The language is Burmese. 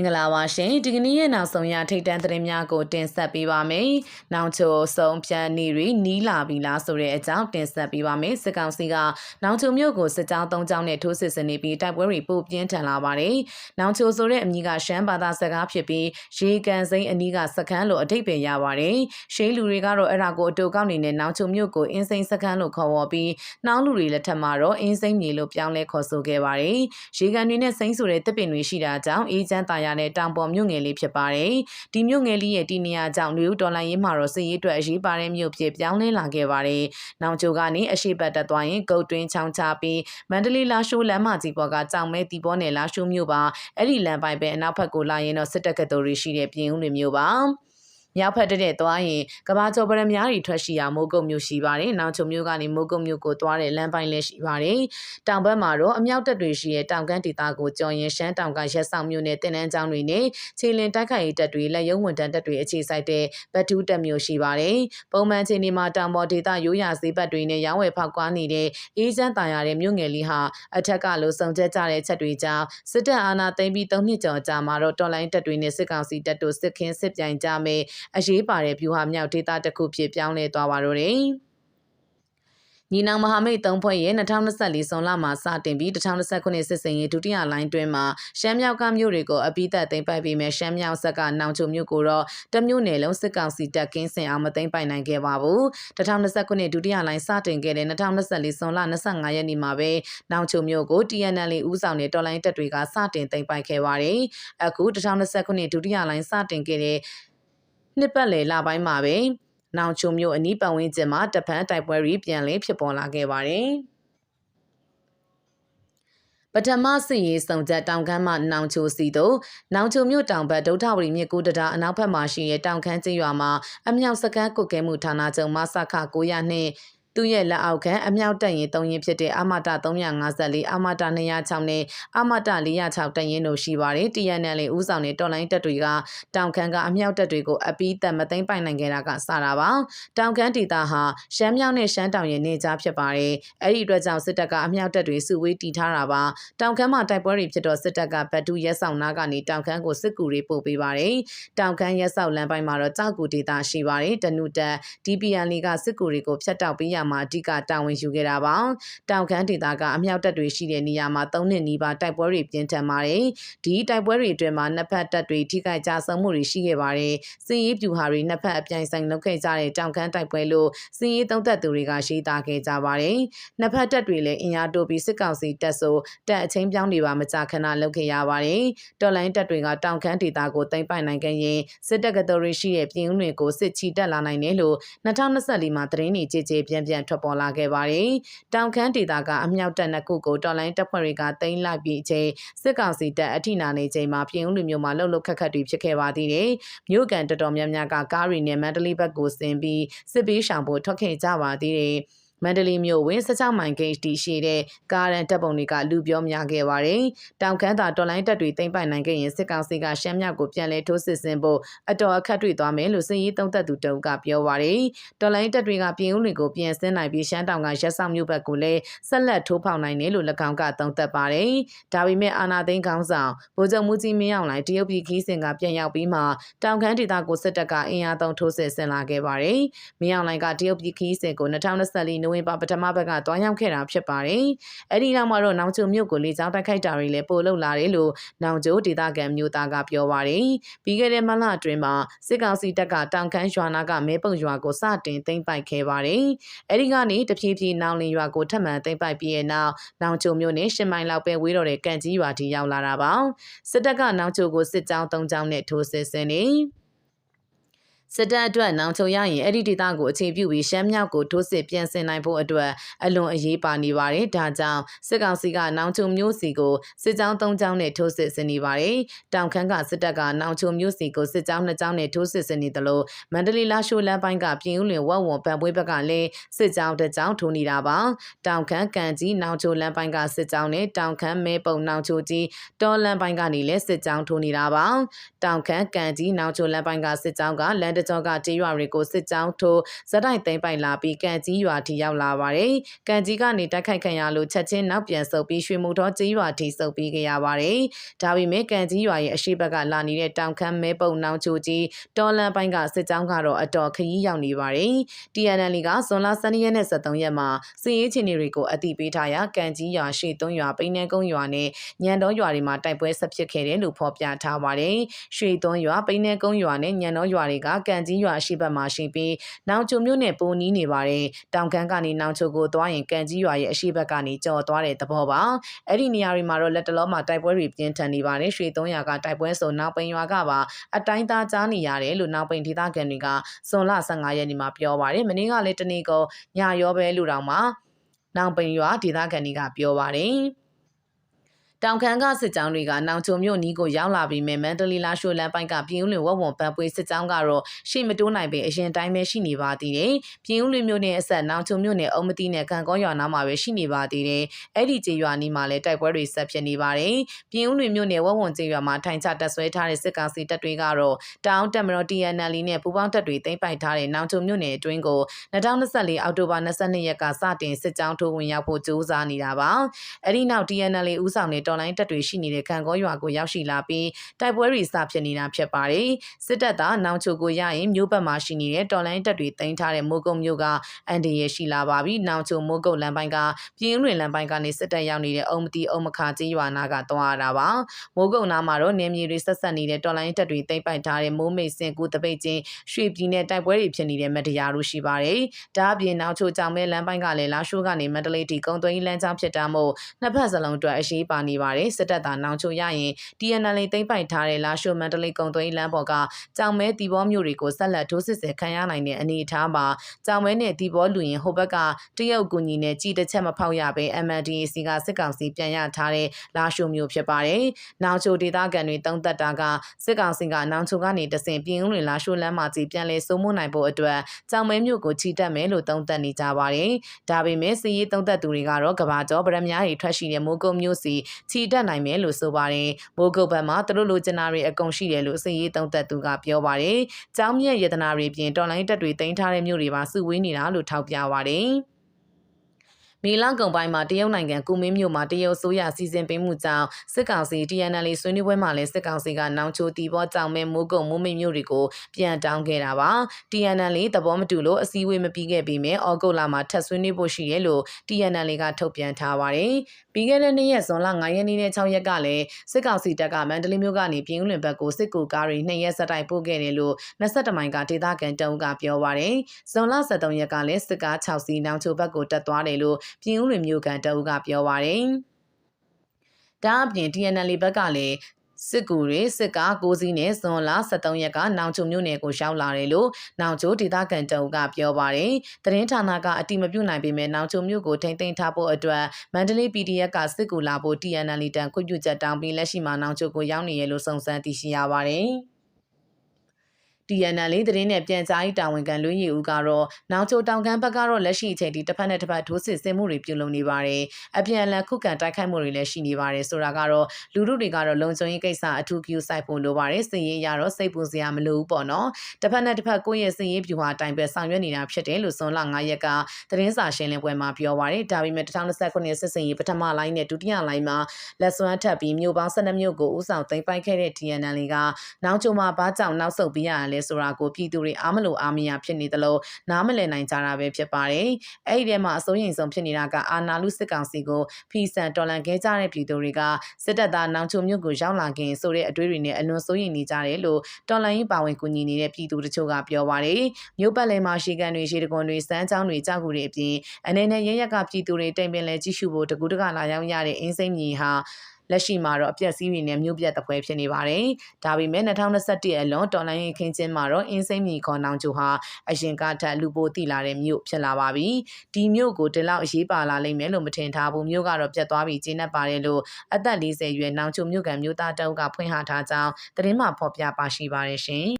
င်္ဂလာပါရှင်ဒီကနေ့ရဲ့နောက်ဆုံးရထိတ်တန့်သတင်းများကိုတင်ဆက်ပေးပါမယ်။နောင်ချိုဆုံးဖြန်နေရီနီးလာပြီလားဆိုတဲ့အကြောင်းတင်ဆက်ပေးပါမယ်။စစ်ကောင်စီကနောင်ချိုမြို့ကိုစစ်ကြောင်း၃ကြောင်းနဲ့ထိုးစစ်ဆင်နေပြီးတိုက်ပွဲတွေပိုပြင်းထန်လာပါတယ်။နောင်ချိုဆိုတဲ့အမည်ကရှမ်းဘာသာစကားဖြစ်ပြီးရေကန်စိမ်းအနီးကစခန်းလို့အထိပ္ပယ်ရပါတယ်။ရှေးလူတွေကတော့အဲ့ဒါကိုအတူကောက်နေတဲ့နောင်ချိုမြို့ကိုအင်းစိမ်းစခန်းလို့ခေါ်ဝေါ်ပြီးနှောင်းလူတွေလက်ထက်မှာတော့အင်းစိမ်းမြေလို့ပြောင်းလဲခေါ်ဆိုခဲ့ပါတယ်။ရေကန်တွေနဲ့စိမ်းဆိုတဲ့တပ်ပင်တွေရှိတာကြောင့်အေးချမ်းတာယာနဲ့တောင်ပေါ်မြို့ငယ်လေးဖြစ်ပါတယ်။ဒီမြို့ငယ်လေးရဲ့တည်နေရာကြောင့်လူဦးတော်လိုင်းရေးမှာတော့စစ်ရေးအတွက်အရေးပါတဲ့မြို့ဖြစ်ပြောင်းလဲလာခဲ့ပါတယ်။နောင်ချိုကနေအရှိပတ်တက်သွားရင်ဂုတ်တွင်းချောင်းချပြီးမန္တလေးလာရှိုးလမ်းမကြီးပေါ်ကကြောင်မဲတီပေါ်နယ်လာရှိုးမြို့ပါအဲ့ဒီလမ်းပိုင်းပဲအနောက်ဘက်ကိုလာရင်တော့စစ်တပ်ကတော်တွေရှိတဲ့ပြင်ဦးလွင်မြို့ပါ။ မြောက်ဖက်တဲ့သွားရင်ကဘာကျော်ပရမများတွေထွက်ရှိရာမိုးကုတ်မြို့ရှိပါတယ်။နောင်ချုံမြို့ကနေမိုးကုတ်မြို့ကိုသွားတဲ့လမ်းပိုင်းလည်းရှိပါတယ်။တောင်ဘက်မှာတော့အမြောက်တပ်တွေရှိတဲ့တောင်ကမ်းဒေသကိုကြော်ရင်ရှမ်းတောင်ကရက်ဆောင်မြို့နယ်တင်နန်းကျောင်းတွေနဲ့ခြေလင်တိုက်ခိုက်ရေးတပ်တွေလက်ရုံးဝန်တန်းတပ်တွေအခြေစိုက်တဲ့ဗတ်တူးတပ်မျိုးရှိပါတယ်။ပုံမှန်ချိန်ဒီမှာတောင်ပေါ်ဒေသရိုးရာဈေးဘက်တွေနဲ့ရောင်းဝယ်ဖောက်ကွာနေတဲ့အေးချမ်းတာယာတဲ့မြို့ငယ်လေးဟာအထက်ကလိုစုံချက်ကြတဲ့ချက်တွေကြောင့်စစ်တပ်အာဏာသိမ်းပြီး၃နှစ်ကျော်ကြာမှာတော့တော်လိုင်းတပ်တွေနဲ့စစ်ကောင်စီတပ်တို့စစ်ခင်းစစ်ပြိုင်ကြမယ်အရေးပါတဲ့ဗျူဟာမြောက်ဒေသတစ်ခုဖြစ်ပြောင်းလဲသွားပါတော့တယ်။ညီနောင်မဟာမိတ်သုံးဖွဲ့ရဲ့2024ဇွန်လမှာစတင်ပြီး2029စစ်စင်ရေးဒုတိယလိုင်းတွင်မှာရှမ်းမြောက်ကမြို့တွေကိုအပိသက်သိမ်းပိုက်ပြီးမဲ့ရှမ်းမြောက်ဆက်ကနောင်ချုံမြို့ကိုတော့တမျိုးနယ်လုံးစစ်ကောင်စီတပ်ကင်းစင်အောင်မသိမ်းပိုက်နိုင်ခဲ့ပါဘူး2029ဒုတိယလိုင်းစတင်ခဲ့တဲ့2024ဇွန်လ25ရက်နေ့မှာပဲနောင်ချုံမြို့ကို TNL ဦးဆောင်တဲ့တော်လိုင်းတပ်တွေကစတင်သိမ်းပိုက်ခဲ့ပါတယ်အခု2029ဒုတိယလိုင်းစတင်ခဲ့တဲ့ နှစ်ပတ်လည်လပိုင်းမှာပဲနောင်ချုံမြို့အနီးပတ်ဝန်းကျင်မှာတပန်းတိုက်ပွဲတွေပြန်လည်ဖြစ်ပေါ်လာခဲ့ပါတယ်။ပထမစစ်ရေးစုံချက်တောင်ခမ်းမှနောင်ချိုစီတို့နောင်ချိုမြို့တောင်ဘက်ဒုထဝရီမြစ်ကူတံတားအနောက်ဘက်မှာရှိတဲ့တောင်ခမ်းကျေးရွာမှာအမြောက်စကန်းကုတ်ကဲမှုဌာနချုပ်မဆခ900နှင့် သူ့ရဲ့လက်အောက်ခံအမြောက်တပ်ရင်၃ရင်ဖြစ်တဲ့အာမတာ354အာမတာ206နဲ့အာမတာ406တပ်ရင်တို့ရှိပါတယ် TNL ဦးဆောင်တဲ့တော်လိုင်းတပ်တွေကတောင်ခမ်းကအမြောက်တပ်တွေကိုအပီးသက်မသိမ့်ပိုင်နိုင်ခဲ့တာကစတာပါတောင်ခမ်းဒေသဟာရှမ်းမြောက်နဲ့ရှမ်းတောင်ရဲ့နေကြားဖြစ်ပါတယ်အဲ့ဒီအတွက်ကြောင့်စစ်တပ်ကအမြောက်တပ်တွေစုဝေးတီထားတာပါတောင်ခမ်းမှာတိုက်ပွဲတွေဖြစ်တော့စစ်တပ်ကဗတ်တူရဲဆောင်နာကနေတောင်ခမ်းကိုစစ်ကူတွေပို့ပေးပါတယ်တောင်ခမ်းရဲဆောင်လမ်းပိုင်းမှာတော့ကြောက်ကူဒေသရှိပါတယ်တနုတက် DPN ကစစ်ကူတွေကိုဖျက်တောက်ပေးရမှာအဓိကတာဝန်ယူခဲ့တာပါတောင်ခမ်းဒေသကအမြောက်တပ်တွေရှိတဲ့နေရာမှာ၃နှစ်နီးပါးတိုက်ပွဲတွေပြင်းထန်ပါတယ်ဒီတိုက်ပွဲတွေအတွင်းမှာနှစ်ဖက်တပ်တွေထိခိုက်ကြဆုံးမှုတွေရှိခဲ့ပါတယ်စစ်ရေးပြူဟာတွေနှစ်ဖက်အပြိုင်ဆိုင်လုပ်ခဲ့ကြတဲ့တောင်ခမ်းတိုက်ပွဲလို့စစ်ရေးသုံးသက်သူတွေကရှင်းသားခဲ့ကြပါတယ်နှစ်ဖက်တပ်တွေလည်းအင်အားတိုးပြီးစစ်ကောင်စီတပ်ဆိုတပ်အချင်းပြောင်းတွေပါမကြခဏလုပ်ခဲ့ရပါတယ်တော်လိုင်းတပ်တွေကတောင်ခမ်းဒေသကိုတင်ပိုင်နိုင်ခဲ့ရင်စစ်တပ်ကတော်တွေရှိတဲ့ပြည်ဦးတွေကိုစစ်ချီတက်လာနိုင်တယ်လို့2024မှာသတင်းတွေကြည်ကြည်ပြန့်ပြန့်ထွက်ပေါ်လာခဲ့ပါတယ်။တောင်ခမ်းဒေသကအမြောက်တပ်နှစ်ခုကိုတော်လိုင်းတပ်ဖွဲ့တွေကတင်လိုက်ပြီးချိန်စစ်ကောင်စီတပ်အထိနာနေချိန်မှာပြင်ဦးလူမျိုးမှာလှုပ်လှုပ်ခက်ခက်တွေဖြစ်ခဲ့ပါသေးတယ်။မြို့ကန်တော်တော်များများကကားရီနဲ့မန္တလေးဘက်ကိုဆင်းပြီးစစ်ပေးရှောင်ဖို့ထွက်ခဲ့ကြပါသေးတယ်။ မန္တလေးမြို့ဝင်16မိုင်ဂိတ်တီရှိတဲ့ကားရန်တပ်ပုံတွေကလူပြောများခဲ့ပါတယ်။တောင်ခမ်းသာတော်လိုင်းတပ်တွေသိမ်းပိုက်နိုင်ခဲ့ရင်စစ်ကောင်စီကရှမ်းမြောက်ကိုပြန်လည်ထိုးစစ်ဆင်ဖို့အတော်အခက်တွေ့သွားမယ်လို့စစ်ရေးသုံးသက်သူတအုပ်ကပြောပါတယ်။တော်လိုင်းတပ်တွေကပြင်ဦးတွေကိုပြန်ဆင်းနိုင်ပြီးရှမ်းတောင်ကရက်ဆောင်မြို့ဘက်ကိုလည်းဆက်လက်ထိုးဖောက်နိုင်တယ်လို့၎င်းကသုံးသပ်ပါတယ်။ဒါပေမဲ့အာနာသိန်းခေါင်းဆောင်ဗိုလ်ချုပ်မူကြီးမင်းအောင်လှိုင်တရုတ်ပြည်ခီးစင်ကပြန်ရောက်ပြီးမှတောင်ခမ်းဒေသကိုစစ်တပ်ကအင်အားသုံးထိုးစစ်ဆင်လာခဲ့ပါတယ်။မင်းအောင်လှိုင်ကတရုတ်ပြည်ခီးစင်ကို2024နိုဝင်ဘာပထမဘက်ကတွားရောက်ခဲ့တာဖြစ်ပါတယ်။အဲ့ဒီနောက်မှာတော့နောင်ချိုမြို့ကိုလေကြောင်းတိုက်ခိုက်တာတွေလည်းပို့လုပ်လာတယ်လို့နောင်ချိုဒေသခံမျိုးသားကပြောပါတယ်။ပြီးခဲ့တဲ့မလအတွင်းမှာစစ်ကောင်စီတပ်ကတောင်ခမ်းရွာနာကမဲပုံရွာကိုစတင်သိမ်းပိုက်ခဲ့ပါတယ်။အဲ့ဒီကနေတဖြည်းဖြည်းနောင်လင်ရွာကိုထပ်မံသိမ်းပိုက်ပြီးတဲ့နောက်နောင်ချိုမြို့နဲ့ရှစ်မိုင်လောက်ပဲဝေးတော့တဲ့ကန့်ကြီးရွာထိရောက်လာတာပါ။စစ်တပ်ကနောင်ချိုကိုစစ်ကြောင်း၃ကြောင်းနဲ့ထိုးစစ်ဆင်နေ။ စစ်တပ်အတွက်နောင်ချုံရရင်အဲ့ဒီဒေသကိုအခြေပြုပြီးရှမ်းမြောက်ကိုထိုးစစ်ပြန်ဆင်နိုင်ဖို့အတွက်အလွန်အရေးပါနေပါတယ်။ဒါကြောင့်စစ်ကောင်စီကနောင်ချုံမျိုးစီကိုစစ်ကြောင်း၃ကြောင်းနဲ့ထိုးစစ်ဆင်နေပါတယ်။တောင်ခမ်းကစစ်တပ်ကနောင်ချုံမျိုးစီကိုစစ်ကြောင်း၂ကြောင်းနဲ့ထိုးစစ်ဆင်နေတယ်လို့မန္တလေးလာရှိုးလမ်းပိုင်းကပြင်ဦးလွင်ဝက်ဝွန်ပန်ပွဲဘက်ကလည်းစစ်ကြောင်းတစ်ကြောင်းထိုးနေတာပါ။တောင်ခမ်းကန်ကြီးနောင်ချိုလမ်းပိုင်းကစစ်ကြောင်းနဲ့တောင်ခမ်းမဲပုံနောင်ချိုကြီးတောလမ်းပိုင်းကနေလည်းစစ်ကြောင်းထိုးနေတာပါ။တောင်ခမ်းကန်ကြီးနောင်ချိုလမ်းပိုင်းကစစ်ကြောင်းကလန်ဒတကြောကကြေးရွာတွေကိုစစ်ကြောင်းထိုးဇက်တိုက်သိမ်းပိုက်လာပြီးကံကြီးရွာထိရောက်လာပါတယ်။ကံကြီးကနေတိုက်ခိုက်ခံရလို့ချက်ချင်းနောက်ပြန်ဆုတ်ပြီးရွှေမုံတော်ကြေးရွာထိဆုတ်ပြီးကြရပါတယ်။ဒါပေမဲ့ကံကြီးရွာရဲ့အရှိဘက်ကလာနေတဲ့တောင်ခမ်းမဲပုံနောင်ချိုကြီးတော်လန်ပိုင်းကစစ်ကြောင်းကတော့အတော်ခရီးရောက်နေပါတယ်။ TNL ကဇွန်လ12ရက်နဲ့23ရက်မှာစစ်ရေးချင်းတွေကိုအတိပေးထားရာကံကြီးရွာရှေ့သွန်းရွာပိန်းနှဲကုန်းရွာနဲ့ညံတော်ရွာတွေမှာတိုက်ပွဲဆက်ဖြစ်ခဲ့တယ်လို့ဖော်ပြထားပါတယ်။ရွှေသွန်းရွာပိန်းနှဲကုန်းရွာနဲ့ညံတော်ရွာတွေကကံကြီးရွာရှိဘက်မှာရှိပြီးနောင်ချိုမြို့နယ်ပိုနီးနေပါတယ်။တောင်ကန်းကနေနောင်ချိုကိုသွားရင်ကံကြီးရွာရဲ့အရှိဘက်ကနေကြော်သွားတဲ့သဘောပါ။အဲ့ဒီနေရာတွေမှာတော့လက်တလုံးမှာတိုက်ပွဲတွေပြင်းထန်နေပါတယ်။ရွှေသွန်းရွာကတိုက်ပွဲဆိုနောက်ပိန်ရွာကပါအတိုင်းသားကြားနေရတယ်လို့နောက်ပိန်ဒေသခံတွေကဇွန်လ15ရက်နေ့မှာပြောပါတယ်။မင်းကလည်းတနေ့ကညရောပဲလူတော်မှာနောင်ပိန်ရွာဒေသခံတွေကပြောပါတယ်။ တောင်ခမ်းကစစ်ကြောင်းတွေကနောင်ချုံမြို့နီးကိုရောက်လာပြီးမြမန္တလေးလာရှိုလန်ပိုင်းကပြည်ဦးလွင်ဝက်ဝံပန်းပွေးစစ်ကြောင်းကတော့ရှေ့မတိုးနိုင်ပေအရင်တိုင်းပဲရှိနေပါသေးတယ်။ပြည်ဦးလွင်မြို့နယ်အဆက်နောင်ချုံမြို့နယ်အုံမတိနဲ့ကံကောရွာနားမှာပဲရှိနေပါသေးတယ်။အဲ့ဒီကျေးရွာနီးမှာလည်းတိုက်ပွဲတွေဆက်ဖြစ်နေပါတယ်။ပြည်ဦးလွင်မြို့နယ်ဝက်ဝံကျေးရွာမှာထိုင်ချတပ်ဆွဲထားတဲ့စစ်ကောင်စီတပ်တွေကတော့တောင်တက်မတော် TNL နဲ့ပူးပေါင်းတပ်တွေသိမ်းပိုက်ထားတဲ့နောင်ချုံမြို့နယ်အတွင်းကို2024အောက်တိုဘာ22ရက်ကစတင်စစ်ကြောင်းထိုးဝင်ရောက်ဖို့ကြိုးစားနေတာပါ။အဲ့ဒီနောက် TNL ဦးဆောင်တဲ့တော်လိုင်းတပ်တွေရှိနေတဲ့ခံကောရွာကိုရောက်ရှိလာပြီးတိုက်ပွဲတွေစဖြစ်နေတာဖြစ်ပါတယ်။စစ်တပ်သားနောင်ချိုကိုရရင်မြို့ဘက်မှာရှိနေတဲ့တော်လိုင်းတပ်တွေတင်ထားတဲ့မိုးကုတ်မြို့ကအန်ဒီရရှိလာပါပြီ။နောင်ချိုမိုးကုတ်လမ်းပိုင်းကပြင်းလွင်လမ်းပိုင်းကနေစစ်တပ်ရောက်နေတဲ့အုံမတီအုံမခါကြီးရွာနာကသွားတာပါ။မိုးကုတ်နားမှာတော့နေမြေတွေဆက်ဆက်နေတဲ့တော်လိုင်းတပ်တွေတင်ပိုက်ထားတဲ့မိုးမိတ်စင်ကူတပိတ်ချင်းရွှေပြည်နယ်တိုက်ပွဲတွေဖြစ်နေတဲ့မတရားလို့ရှိပါတယ်။ဒါအပြင်နောက်ချိုကြောင်မဲလမ်းပိုင်းကလည်းလာရှိုးကနေမန္တလေးတီကုန်းသွင်းလမ်းကြောင်းဖြစ်တာမို့နှစ်ဖက်စလုံးအတွက်အရေးပါနေပါတယ်စစ်တပ်သားနောင်ချိုရရင် TNL သိမ်းပိုက်ထားတဲ့လာရှိုမန္တလေးကုံသွင်းလမ်းပေါ်ကကြောင်မဲတီဘောမျိုးတွေကိုဆက်လက်ထိုးစစ်ဆင်ခံရနိုင်တဲ့အနေအထားမှာကြောင်မဲနဲ့တီဘောလူရင်ဟိုဘက်ကတရုတ်ကူညီနဲ့ကြီးတစ်ချက်မဖောက်ရပဲ MNDAC ကစစ်ကောင်စီပြန်ရထားတဲ့လာရှိုမျိုးဖြစ်ပါတယ်။နောင်ချိုဒေသခံတွေတုံးသက်တာကစစ်ကောင်စီကနောင်ချိုကနေတဆင်ပြင်းဦးလွင်လာရှိုလမ်းမှာကြီးပြန်လဲစိုးမိုးနိုင်ဖို့အတွက်ကြောင်မဲမျိုးကိုချီတက်မယ်လို့တုံးသက်နေကြပါတယ်။ဒါပေမဲ့စီရေးတုံးသက်သူတွေကတော့ကဘာကျော်ဗရမများတွေထွက်ရှိတဲ့မိုးကုတ်မျိုးစီချီတက်နိုင်မယ်လို့ဆိုပါတယ်။မိုးကုတ်ဘက်မှာသူတို့လိုချင်တာတွေအကုန်ရှိတယ်လို့အစရေးတုံးသက်သူကပြောပါတယ်။ကျောင်းမြတ်ယတနာတွေပြင်တော်လိုင်းတက်တွေတင်ထားတဲ့မြို့တွေပါစုဝေးနေတာလို့ထောက်ပြပါတယ်။ မေလကုံပိုင်းမှာတရုတ်နိုင်ငံကုမင်းမြို့မှာတရုတ်ဆိုရစီစဉ်ပေးမှုကြောင့်စစ်ကောင်စီ TNL ဆွေးနွေးပွဲမှာလည်းစစ်ကောင်စီကနောင်ချိုတီဘောကြောင်မဲမိုးကုံမိုးမိတ်မြို့တွေကိုပြန်တောင်းခဲ့တာပါ TNL သဘောမတူလို့အစည်းအဝေးမပြီးခဲ့ပေမဲ့ဩဂုတ်လမှာထပ်ဆွေးနွေးဖို့ရှိတယ်လို့ TNL ကထုတ်ပြန်ထားပါတယ်ပြီးခဲ့တဲ့နေ့ရက်ဇွန်လ9ရက်နေ့နဲ့6ရက်ကလည်းစစ်ကောင်စီတပ်ကမန္တလေးမြို့ကနေပြည်ဦးလွင်ဘက်ကိုစစ်ကူကားတွေနှစ်ရက်ဆက်တိုက်ပို့ခဲ့တယ်လို့22မိုင်ကဒေသခံတအုပ်ကပြောပါတယ်ဇွန်လ23ရက်ကလည်းစစ်ကား6စီးနောင်ချိုဘက်ကိုတက်သွားတယ်လို့ပြင်းဦးလွင်မြို့ကန်တအုပ်ကပြောပါရယ်ဒါအပြင် TNL ဘက်ကလည်းစစ်ကူတွေစစ်ကား6စီးနဲ့ဇွန်လ23ရက်ကနောင်ချုံမြို့နယ်ကိုရောက်လာတယ်လို့နောင်ချိုဒေသခံတအုပ်ကပြောပါတယ်။သတင်းဌာနကအတိမပြုတ်နိုင်ပေမဲ့နောင်ချုံမြို့ကိုထိမ့်သိမ်းထားဖို့အတွက်မန္တလေး PDF ကစစ်ကူလာဖို့ TNL တန်ခွင့်ပြုချက်တောင်းပြီးလက်ရှိမှာနောင်ချိုကိုရောက်နေရလို့စုံစမ်းသိရှိရပါတယ်။ TNL သတင်းနဲ့ပြန်ကြားရေးတာဝန်ခံလွှင့်ရည်ဦးကတော့နောင်ချိုတောင်ကမ်းဘက်ကတော့လက်ရှိအချိန်ထိတစ်ဖက်နဲ့တစ်ဖက်ထိုးစစ်ဆင်မှုတွေပြုလုပ်နေပါတယ်။အပြန်အလှန်ခုခံတိုက်ခိုက်မှုတွေလည်းရှိနေပါတယ်ဆိုတာကတော့လူထုတွေကတော့လုံခြုံရေးကိစ္စအထူး queue စိုက်ဖို့လိုပါတယ်။စည်ရေးရတော့စိတ်ပူစရာမလိုဘူးပေါ့နော်။တစ်ဖက်နဲ့တစ်ဖက်ကိုယ့်ရဲ့စည်ရေးပြူဟာအတိုင်းပဲဆောင်ရွက်နေတာဖြစ်တယ်လို့ဇွန်လ9ရက်ကသတင်းစာရှင်းလင်းပွဲမှာပြောပါတယ်။ဒါပေမဲ့2029စစ်စင်ရေးပထမလိုင်းနဲ့ဒုတိယလိုင်းမှာလက်စွမ်းထပ်ပြီးမြို့ပေါင်း12မြို့ကိုဦးဆောင်သိမ်းပိုက်ခဲ့တဲ့ TNL ကနောင်ချိုမှာဘာကြောင့်နောက်ဆုတ်ပြီးရလဲလဲဆိုတာကိုပြည်သူတွေအားမလို့အားမရဖြစ်နေသလိုနားမလည်နိုင်ကြတာပဲဖြစ်ပါတယ်။အဲ့ဒီထဲမှာအစိုးရင်ဆုံးဖြစ်နေတာကအာနာလူစစ်ကောင်စီကိုဖီဆန်တော်လန်ခဲ့ကြတဲ့ပြည်သူတွေကစစ်တပ်သားနောင်ချုံမြို့ကိုရောက်လာခင်ဆိုတဲ့အတွေ့အကြုံတွေနဲ့အလွန်စိုးရိမ်နေကြတယ်လို့တော်လန်ရေးပါဝင်ကူညီနေတဲ့ပြည်သူတချို့ကပြောပါတယ်။မြို့ပတ်လည်မှာရှေကန်တွေရှေတကွန်တွေစမ်းချောင်းတွေကြောက်ကူတွေအပြင်အနေနဲ့ရရကပြည်သူတွေတိမ်ပင်လဲကြည့်ရှုဖို့တကူတကလာရောက်ရတဲ့အင်းစိမ့်မြေဟာ လက်ရှိမှာတော့အပြက်စီးတွေနဲ့မြို့ပြတ်တပွဲဖြစ်နေပါတယ်။ဒါပေမဲ့2021အလွန်တော်လိုင်းရင်ခင်းချင်းမှာတော့အင်းစိမ့်မြေခေါ်နောင်ချိုဟာအရင်ကထက်လူပိုတိလာတဲ့မြို့ဖြစ်လာပါပြီ။ဒီမြို့ကိုဒီလောက်အရေးပါလာလိမ့်မယ်လို့မထင်ထားဘူးမြို့ကတော့ပြတ်သွားပြီးကျင်းနေပါတယ်လို့အသက်40ရွယ်နောင်ချိုမြို့ကမြို့သားတအုပ်ကဖွင့်ဟထားကြောင်းသတင်းမှဖော်ပြပါရှိပါတယ်ရှင်။